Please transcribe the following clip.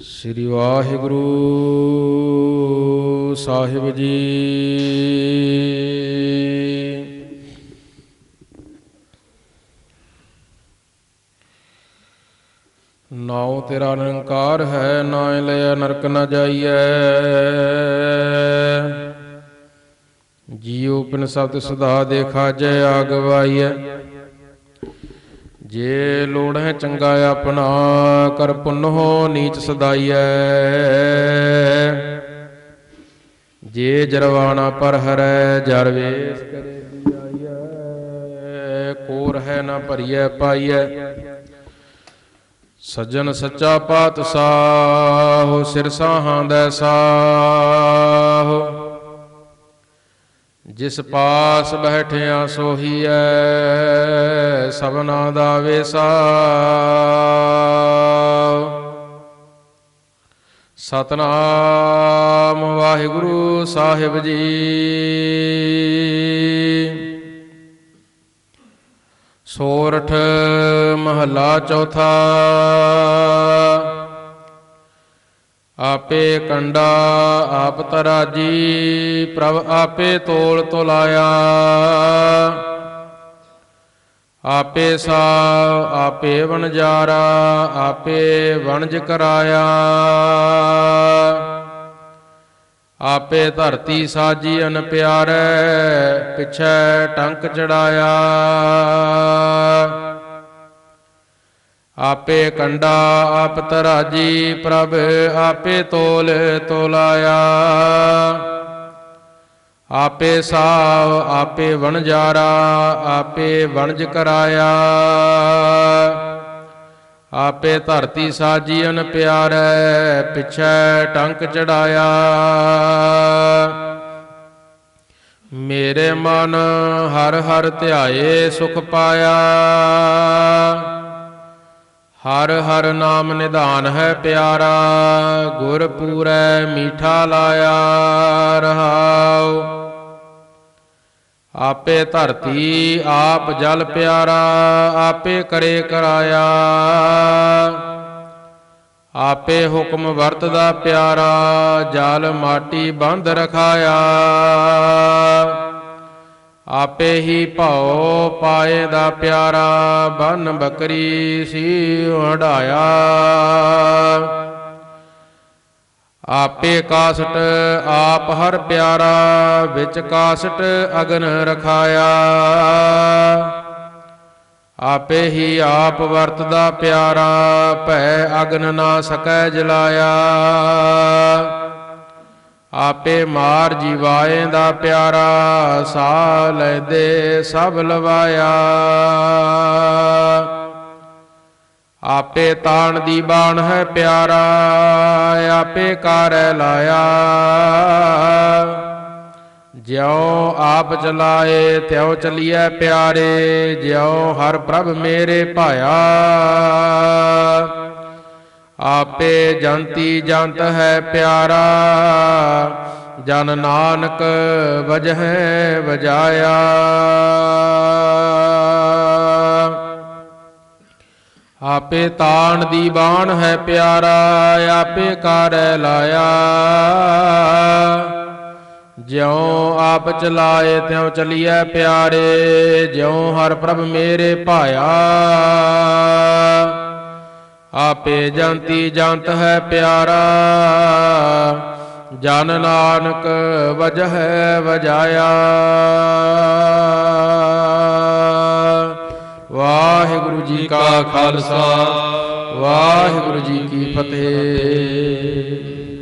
ਸ੍ਰੀ ਵਾਹਿਗੁਰੂ ਸਾਹਿਬ ਜੀ। ਨਾਉ ਤੇਰਾ ਨਿਰੰਕਾਰ ਹੈ ਨਾਇ ਲਿਆ ਨਰਕ ਨਾ ਜਾਈਐ। ਜੀਉ ਬਿਨ ਸਬਦ ਸੁਧਾ ਦੇਖਾ, ਜੈ ਆਗਵਾਈਐ ਜੇ ਲੋੜ ਹੈ ਚੰਗਾ ਆਪਣਾ, ਕਰ ਪੁੰਨੋ ਨੀਚ ਸਦਾਈਐ। ਜੇ ਜਰਵਾਣਾ ਪਰ ਹਰੈ, ਜਰ ਵੇਸ ਕਰੇ ਦਿਆਈਐ। ਕੋਰ ਹੈ ਨਾ ਭਰੀਐ, ਪਾਈਐ। ਸੱਜਣ ਸੱਚਾ ਪਾਤਸ਼ਾਹ ਸਿਰ ਸਾਹਾਂ ਦਾ ਸਾਹ। ਜਿਸ ਪਾਸ ਬੈਠਿਆ ਸੋਹੀਐ ਸਭਨਾ ਦਾ ਵੇਸਾ ਸਤਨਾਮ ਵਾਹਿਗੁਰੂ ਸਾਹਿਬ ਜੀ। ਸੋਰਠ ਮਹੱਲਾ ਚੌਥਾ। ਆਪੇ ਕੰਡਾ ਆਪ ਤਰਾਜੀ, ਪ੍ਰਭ ਆਪੇ ਤੋਲ ਤੋਲਾਇਆ। ਆਪੇ ਸਾ ਆਪੇ ਵਣਜਾਰਾ, ਆਪੇ ਵਣਜ ਕਰਾਇਆ। ਆਪੇ ਧਰਤੀ ਸਾਜੀ ਅਨ ਪਿਆਰੈ ਪਿਛੈ ਟੰਕ ਚੜਾਇਆ। ਆਪੇ ਕੰਡਾ ਆਪ ਤਰਾਜੀ, ਪ੍ਰਭ ਆਪੇ ਤੋਲ ਤੋਲਾਇਆ। ਆਪੇ ਸਾਵ ਆਪੇ ਵਣਜਾਰਾ, ਆਪੇ ਵਣਜ ਕਰਾਇਆ। ਆਪੇ ਧਰਤੀ ਸਾਜੀਨ ਪਿਆਰੈ ਪਿਛੈ ਟੰਕ ਚੜਾਇਆ। ਮੇਰੇ ਮਨ ਹਰ ਹਰ ਧਿਆਏ ਸੁਖ ਪਾਇਆ। ਹਰ ਹਰ ਨਾਮ ਨਿਧਾਨ ਹੈ ਪਿਆਰਾ, ਗੁਰ ਪੂਰੈ ਮੀਠਾ ਲਾਇਆ ਰਹਾਉ। ਆਪੇ ਧਰਤੀ, ਆਪ ਜਲ ਪਿਆਰਾ, ਆਪੇ ਕਰੇ ਕਰਾਇਆ। ਆਪੇ ਹੁਕਮ ਵਰਤਦਾ ਪਿਆਰਾ, ਜਲ ਮਾਟੀ ਬੰਦ ਰਖਾਇਆ। ਆਪੇ ਹੀ ਭਉ ਪਾਏ ਦਾ ਪਿਆਰਾ, ਬਨ ਬੱਕਰੀ ਸੀ ਹਢਾਇਆ। ਆਪੇ ਕਾਸਟ ਆਪ ਹਰ ਪਿਆਰਾ, ਵਿੱਚ ਕਾਸਟ ਅਗਨ ਰਖਾਇਆ। ਆਪੇ ਹੀ ਆਪ ਵਰਤਦਾ ਪਿਆਰਾ, ਭੈ ਅਗਨ ਨਾ ਸਕੈ ਜਲਾਇਆ। ਆਪੇ ਮਾਰ ਜੀਵਾਏ ਦਾ ਪਿਆਰਾ ਸਾ ਲੈਦੇ ਸਭ ਲਵਾਇਆ। ਆਪੇ ਤਾਣ ਦੀ ਬਾਣ ਹੈ ਪਿਆਰਾ, ਆਪੇ ਕਾਰੈ ਲਾਇਆ। ਜਿਉ ਆਪ ਚਲਾਏ, ਤਿਉ ਚਲੀਐ ਪਿਆਰੇ, ਜਿਉ ਹਰ ਪ੍ਰਭ ਮੇਰੇ ਭਾਇਆ। ਆਪੇ ਜੰਤੀ ਜੰਤ ਹੈ ਪਿਆਰਾ, ਜਨ ਨਾਨਕ ਵਜਹਿ ਵਜਾਇਆ। ਆਪੇ ਤਾਣ ਦੀ ਬਾਣ ਹੈ ਪਿਆਰਾ, ਆਪੇ ਕਾਰੈ ਲਾਇਆ। ਜਿਉ ਆਪ ਚਲਾਏ, ਤਿਉ ਚਲੀਐ ਪਿਆਰੇ, ਜਿਉ ਹਰ ਪ੍ਰਭ ਮੇਰੇ ਭਾਇਆ। ਆਪੇ ਜੰਤੀ ਜੰਤ ਹੈ ਪਿਆਰਾ। ਜਨ ਨਾਨਕ ਵਜਹਿ ਵਜਾਇਆ। ਵਾਹਿਗੁਰੂ ਜੀ ਕਾ ਖਾਲਸਾ, ਵਾਹਿਗੁਰੂ ਜੀ ਕੀ ਫਤਿਹ।